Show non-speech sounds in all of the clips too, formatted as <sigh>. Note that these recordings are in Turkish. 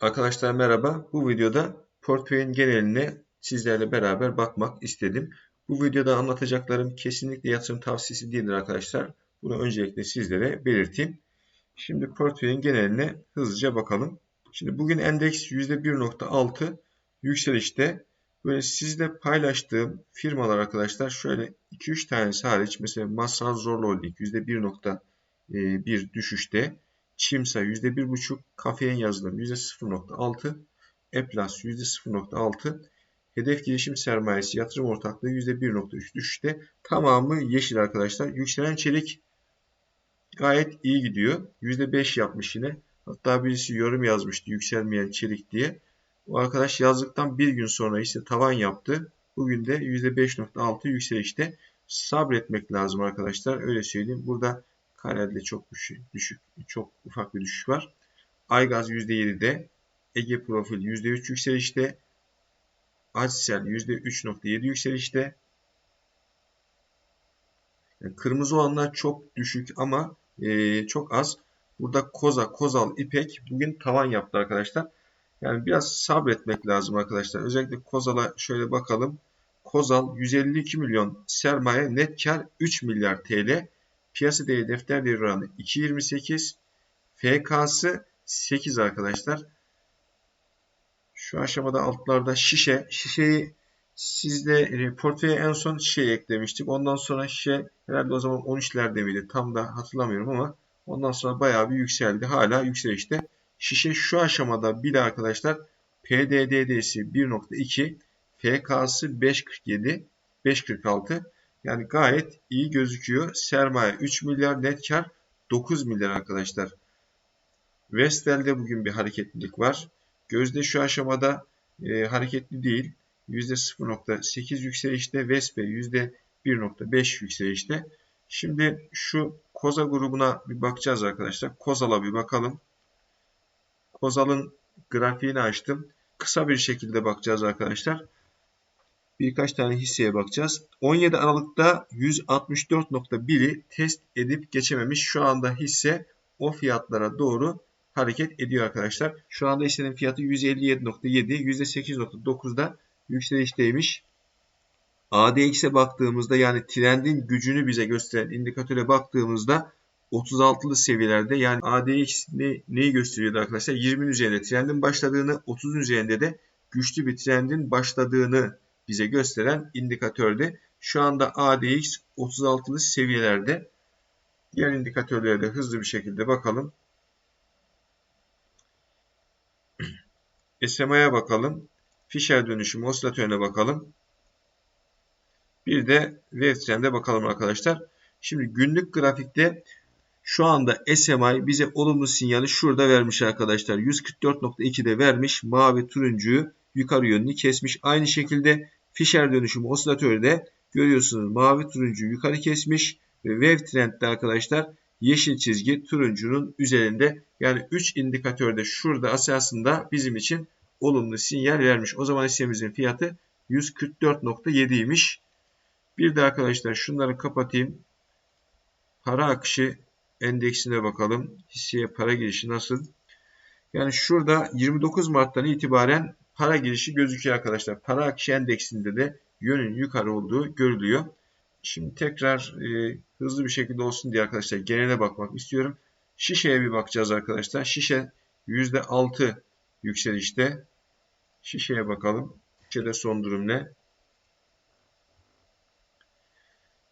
Arkadaşlar merhaba. Bu videoda portföyün geneline sizlerle beraber bakmak istedim. Bu videoda anlatacaklarım kesinlikle yatırım tavsiyesi değildir arkadaşlar. Bunu öncelikle sizlere belirteyim. Şimdi portföyün geneline hızlıca bakalım. Şimdi bugün endeks %1.6 yükselişte. Böyle sizle paylaştığım firmalar arkadaşlar şöyle 2-3 tanesi hariç mesela Masal Zorlu Holding %1.1 düşüşte. Çimsa %1.5, Kafein yazılım %0.6, Eplas %0.6, Hedef Girişim Sermayesi Yatırım Ortaklığı %1.3 düşüşte. Tamamı yeşil arkadaşlar. Yükselen çelik gayet iyi gidiyor. %5 yapmış yine. Hatta birisi yorum yazmıştı yükselmeyen çelik diye. O arkadaş yazdıktan bir gün sonra ise tavan yaptı. Bugün de %5.6 yükselişte sabretmek lazım arkadaşlar. Öyle söyleyeyim. Burada Karel'de çok düşük, düşük, çok ufak bir düşüş var. Aygaz %7'de, Ege Profil %3 yükselişte, Adsel %3.7 yükselişte. Yani kırmızı olanlar çok düşük ama e, çok az. Burada Koza, Kozal, İpek bugün tavan yaptı arkadaşlar. Yani biraz sabretmek lazım arkadaşlar. Özellikle Kozal'a şöyle bakalım. Kozal 152 milyon sermaye net kar 3 milyar TL. Piyasa değeri defter değeri oranı 2.28. FK'sı 8 arkadaşlar. Şu aşamada altlarda şişe. Şişeyi sizde e, portföye en son şişe eklemiştik. Ondan sonra şişe herhalde o zaman 13'lerde miydi? Tam da hatırlamıyorum ama ondan sonra bayağı bir yükseldi. Hala yükselişte. Şişe şu aşamada bile arkadaşlar PDD'si 1.2 FK'sı 5.47 5.46 yani gayet iyi gözüküyor. Sermaye 3 milyar, net kar 9 milyar arkadaşlar. Vestel'de bugün bir hareketlilik var. Gözde şu aşamada e, hareketli değil. %0.8 yükselişte. Vespe %1.5 yükselişte. Şimdi şu Koza grubuna bir bakacağız arkadaşlar. Kozal'a bir bakalım. Kozal'ın grafiğini açtım. Kısa bir şekilde bakacağız arkadaşlar birkaç tane hisseye bakacağız. 17 Aralık'ta 164.1'i test edip geçememiş. Şu anda hisse o fiyatlara doğru hareket ediyor arkadaşlar. Şu anda hissenin fiyatı 157.7, %8.9'da yükselişteymiş. ADX'e baktığımızda yani trendin gücünü bize gösteren indikatöre baktığımızda 36'lı seviyelerde yani ADX ne, neyi gösteriyordu arkadaşlar? 20'nin üzerinde trendin başladığını, 30'un üzerinde de güçlü bir trendin başladığını bize gösteren indikatördü. Şu anda ADX 36'lı seviyelerde. Diğer indikatörlere de hızlı bir şekilde bakalım. <clears throat> SMA'ya bakalım. Fisher dönüşüm osilatörüne bakalım. Bir de Wave bakalım arkadaşlar. Şimdi günlük grafikte şu anda SMI bize olumlu sinyali şurada vermiş arkadaşlar. 144.2'de vermiş. Mavi turuncuyu yukarı yönlü kesmiş. Aynı şekilde Fisher dönüşümü osilatörde görüyorsunuz mavi turuncu yukarı kesmiş ve wave trendde arkadaşlar yeşil çizgi turuncunun üzerinde. Yani 3 indikatörde şurada esasında bizim için olumlu sinyal vermiş. O zaman hissemizin fiyatı 144.7 Bir de arkadaşlar şunları kapatayım. Para akışı endeksine bakalım. Hisseye para girişi nasıl? Yani şurada 29 Mart'tan itibaren para girişi gözüküyor arkadaşlar. Para akışı endeksinde de yönün yukarı olduğu görülüyor. Şimdi tekrar e, hızlı bir şekilde olsun diye arkadaşlar genele bakmak istiyorum. Şişeye bir bakacağız arkadaşlar. Şişe %6 yükselişte. Şişeye bakalım. Şişede son durum ne?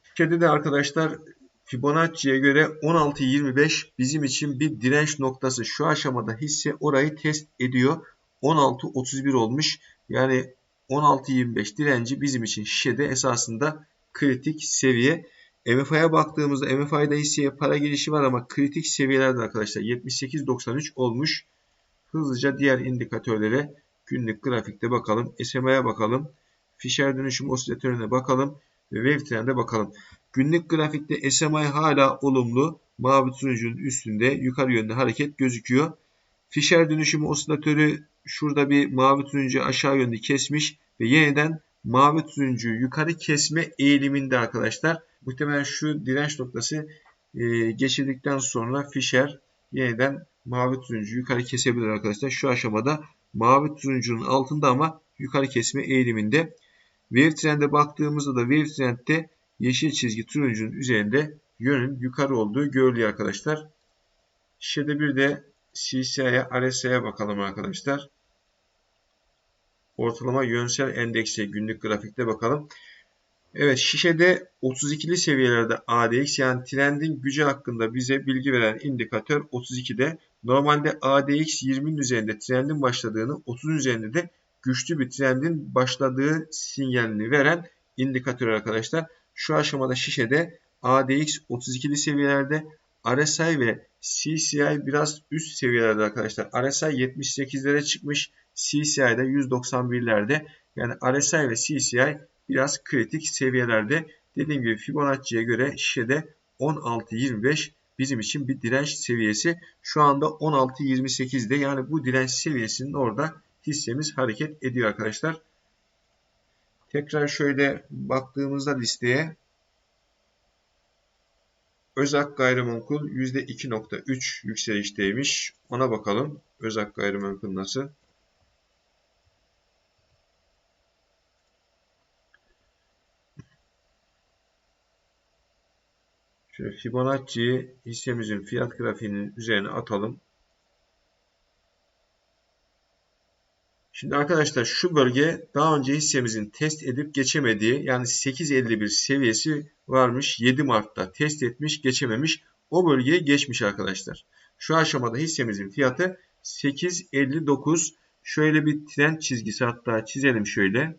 Şişede de arkadaşlar Fibonacci'ye göre 16.25 bizim için bir direnç noktası. Şu aşamada hisse orayı test ediyor. 16.31 olmuş. Yani 16.25 direnci bizim için şişede esasında kritik seviye. MFI'ye baktığımızda MFI'de hisseye para girişi var ama kritik seviyelerde arkadaşlar 78.93 olmuş. Hızlıca diğer indikatörlere günlük grafikte bakalım. SMA'ya bakalım. Fisher dönüşüm osilatörüne bakalım. Ve Wave Trend'e bakalım. Günlük grafikte SMA hala olumlu. Mavi turuncunun üstünde yukarı yönde hareket gözüküyor. Fisher dönüşümü osilatörü şurada bir mavi turuncu aşağı yönde kesmiş ve yeniden mavi turuncu yukarı kesme eğiliminde arkadaşlar. Muhtemelen şu direnç noktası e, geçirdikten sonra Fisher yeniden mavi turuncu yukarı kesebilir arkadaşlar. Şu aşamada mavi turuncunun altında ama yukarı kesme eğiliminde. Wave trend'e baktığımızda da wave trend'de yeşil çizgi turuncunun üzerinde yönün yukarı olduğu görülüyor arkadaşlar. Şişede bir de CCI'ye, RSI'ye bakalım arkadaşlar. Ortalama yönsel endekse günlük grafikte bakalım. Evet şişede 32'li seviyelerde ADX yani trendin gücü hakkında bize bilgi veren indikatör 32'de. Normalde ADX 20'nin üzerinde trendin başladığını 30'un üzerinde de güçlü bir trendin başladığı sinyalini veren indikatör arkadaşlar. Şu aşamada şişede ADX 32'li seviyelerde RSI ve CCI biraz üst seviyelerde arkadaşlar. RSI 78'lere çıkmış. CCI'de 191'lerde. Yani RSI ve CCI biraz kritik seviyelerde. Dediğim gibi Fibonacci'ye göre şişede 16.25 bizim için bir direnç seviyesi. Şu anda 16.28'de yani bu direnç seviyesinin orada hissemiz hareket ediyor arkadaşlar. Tekrar şöyle baktığımızda listeye Özak Gayrimenkul %2.3 yükselişteymiş. Ona bakalım. Özak Gayrimenkul nasıl? Şöyle Fibonacci'yi hissemizin fiyat grafiğinin üzerine atalım. Şimdi arkadaşlar şu bölge daha önce hissemizin test edip geçemediği yani 8.51 seviyesi varmış 7 Mart'ta test etmiş geçememiş o bölgeye geçmiş arkadaşlar. Şu aşamada hissemizin fiyatı 8.59 şöyle bir trend çizgisi hatta çizelim şöyle.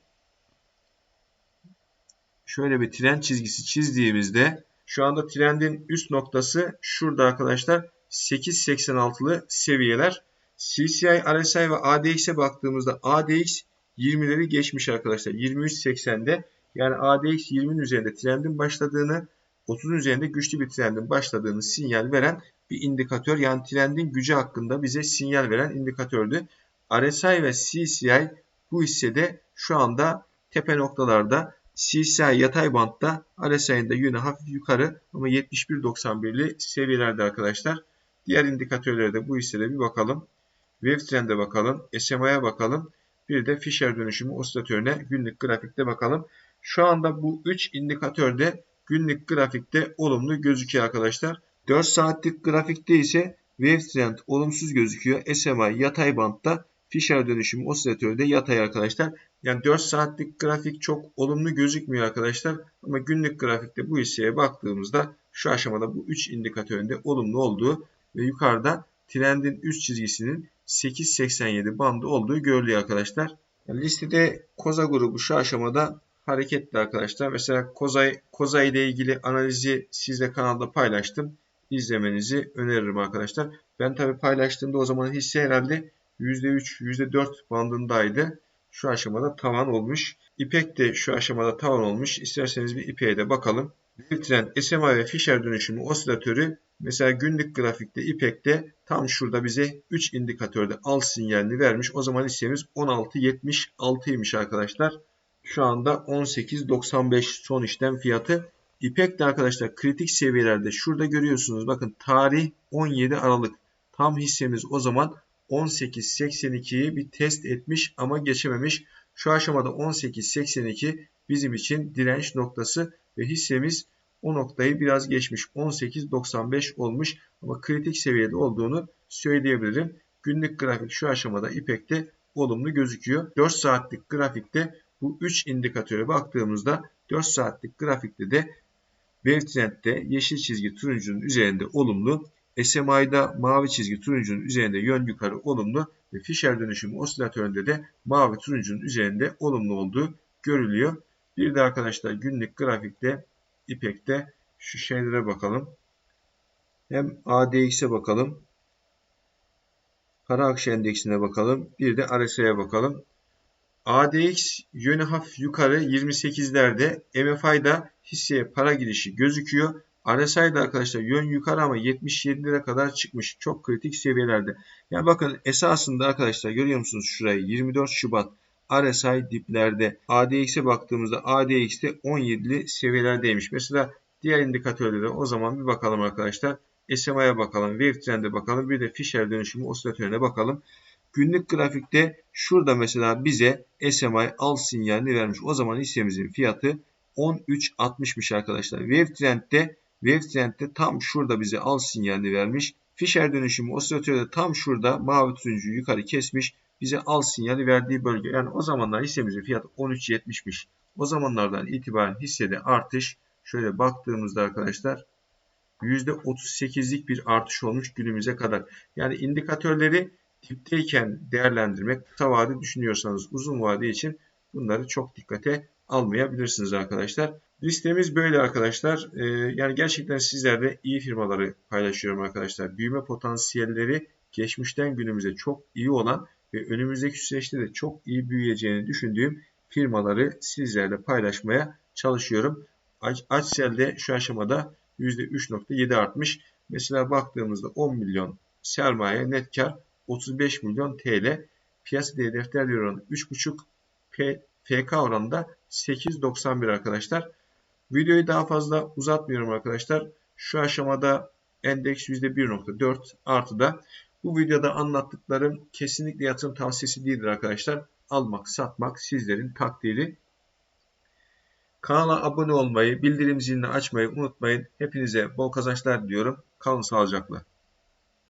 Şöyle bir trend çizgisi çizdiğimizde şu anda trendin üst noktası şurada arkadaşlar 8.86'lı seviyeler. CCI, RSI ve ADX'e baktığımızda ADX 20'leri geçmiş arkadaşlar. 23.80'de yani ADX 20'nin üzerinde trendin başladığını 30'un üzerinde güçlü bir trendin başladığını sinyal veren bir indikatör. Yani trendin gücü hakkında bize sinyal veren indikatördü. RSI ve CCI bu hissede şu anda tepe noktalarda CCI yatay bantta RSI'nin de yönü hafif yukarı ama 71.91'li seviyelerde arkadaşlar. Diğer indikatörlere de bu hissede bir bakalım. Wave Trend'e bakalım. SMA'ya bakalım. Bir de Fisher dönüşümü osilatörüne günlük grafikte bakalım. Şu anda bu 3 indikatörde günlük grafikte olumlu gözüküyor arkadaşlar. 4 saatlik grafikte ise Wave Trend olumsuz gözüküyor. SMA yatay bantta Fisher dönüşümü osilatörü yatay arkadaşlar. Yani 4 saatlik grafik çok olumlu gözükmüyor arkadaşlar. Ama günlük grafikte bu hisseye baktığımızda şu aşamada bu 3 indikatöründe olumlu olduğu ve yukarıda trendin üst çizgisinin 8.87 bandı olduğu görülüyor arkadaşlar. Listede Koza grubu şu aşamada hareketli arkadaşlar. Mesela Koza, Koza ile ilgili analizi sizle kanalda paylaştım. İzlemenizi öneririm arkadaşlar. Ben tabi paylaştığımda o zaman hisse herhalde %3, %4 bandındaydı. Şu aşamada tavan olmuş. İpek de şu aşamada tavan olmuş. İsterseniz bir İpek'e de bakalım. Bir trend SMA ve Fisher dönüşümü osilatörü mesela günlük grafikte İpek'te tam şurada bize 3 indikatörde al sinyalini vermiş. O zaman hissemiz 16.76'ymış arkadaşlar. Şu anda 18.95 son işlem fiyatı. İpek de arkadaşlar kritik seviyelerde şurada görüyorsunuz. Bakın tarih 17 Aralık. Tam hissemiz o zaman 18.82'yi bir test etmiş ama geçememiş. Şu aşamada 18.82 bizim için direnç noktası ve hissemiz o noktayı biraz geçmiş. 18.95 olmuş ama kritik seviyede olduğunu söyleyebilirim. Günlük grafik şu aşamada İpek'te olumlu gözüküyor. 4 saatlik grafikte bu 3 indikatöre baktığımızda 4 saatlik grafikte de Wave yeşil çizgi turuncunun üzerinde olumlu, SMI'da mavi çizgi turuncunun üzerinde yön yukarı olumlu ve Fisher dönüşümü osilatöründe de mavi turuncunun üzerinde olumlu olduğu görülüyor. Bir de arkadaşlar günlük grafikte İpek'te şu şeylere bakalım. Hem ADX'e bakalım. Para akışı endeksine bakalım. Bir de RSI'ye bakalım. ADX yönü hafif yukarı 28'lerde. MFI'da hisseye para girişi gözüküyor. RSI'de arkadaşlar yön yukarı ama 77'lere kadar çıkmış. Çok kritik seviyelerde. Yani bakın esasında arkadaşlar görüyor musunuz şurayı 24 Şubat RSI diplerde. ADX'e baktığımızda ADX'te 17'li seviyelerdeymiş. Mesela diğer indikatörlere o zaman bir bakalım arkadaşlar. SMA'ya bakalım, Wave Trend'e bakalım, bir de Fisher dönüşümü osilatörüne bakalım. Günlük grafikte şurada mesela bize SMA al sinyalini vermiş. O zaman hissemizin fiyatı 13.60'mış arkadaşlar. Wave Trend'de Wave Trend'de tam şurada bize al sinyalini vermiş. Fisher dönüşümü osilatörde tam şurada mavi turuncu yukarı kesmiş. Bize al sinyali verdiği bölge. Yani o zamanlar hissemizin fiyatı 13.70'miş. O zamanlardan itibaren hissede artış şöyle baktığımızda arkadaşlar %38'lik bir artış olmuş günümüze kadar. Yani indikatörleri dipteyken değerlendirmek kısa vade düşünüyorsanız uzun vade için bunları çok dikkate almayabilirsiniz arkadaşlar. Listemiz böyle arkadaşlar. Ee, yani gerçekten sizlerle iyi firmaları paylaşıyorum arkadaşlar. Büyüme potansiyelleri geçmişten günümüze çok iyi olan ve önümüzdeki süreçte de çok iyi büyüyeceğini düşündüğüm firmaları sizlerle paylaşmaya çalışıyorum. Açsel'de şu aşamada %3.7 artmış. Mesela baktığımızda 10 milyon sermaye net kar 35 milyon TL. Piyasa değeri defter oranı 3.5 FK oranında 8.91 arkadaşlar. Videoyu daha fazla uzatmıyorum arkadaşlar. Şu aşamada endeks %1.4 artıda. Bu videoda anlattıklarım kesinlikle yatırım tavsiyesi değildir arkadaşlar. Almak, satmak sizlerin takdiri. Kanala abone olmayı, bildirim zilini açmayı unutmayın. Hepinize bol kazançlar diliyorum. Kalın sağlıcakla.